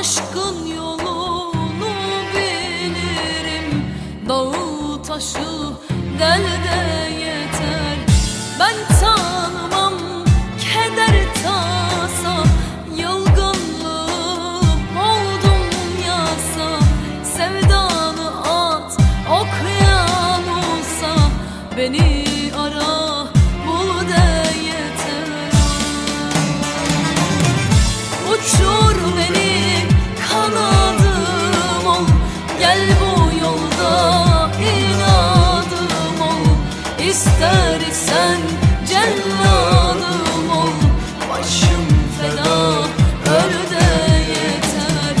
Aşkın yolunu bilirim. Dağı taşı del de yeter. Ben tanımam keder tasa. Yılgınlığım oldum yasa. Sevdanı at okyanusa Beni ara bul de yeter. Uçur beni Gel bu yolda inadım ol. İstersen celladım ol. Başım feda öl de yeter.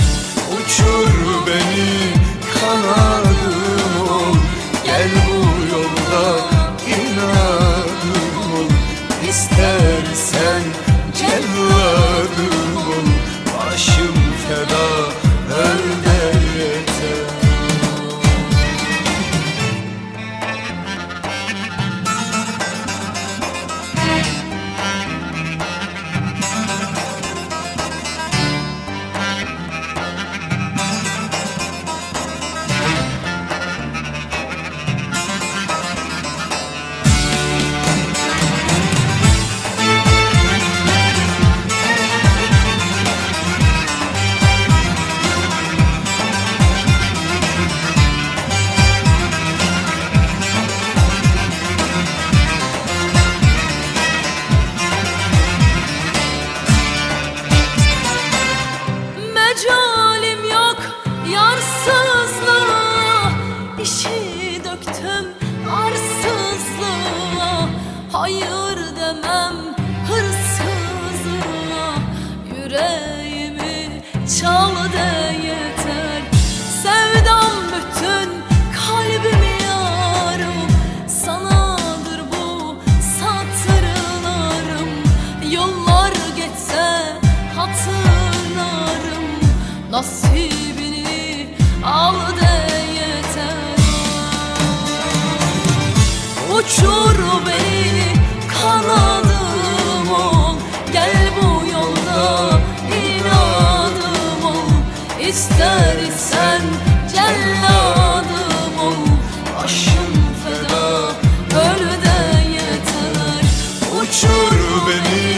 Uçur beni kanadım ol. Gel bu yolda Mecalim yok yarsızlığa. İşi döktüm arsızlığa. Hayır demem hırsızlığa. Yüreğimi çal de yeter. Sevdam Nasibini al de yeter. Uçur beni kanadım ol. Gel bu yolda inadım ol. İstersen celladım ol. Başım feda öl de yeter. Uçur beni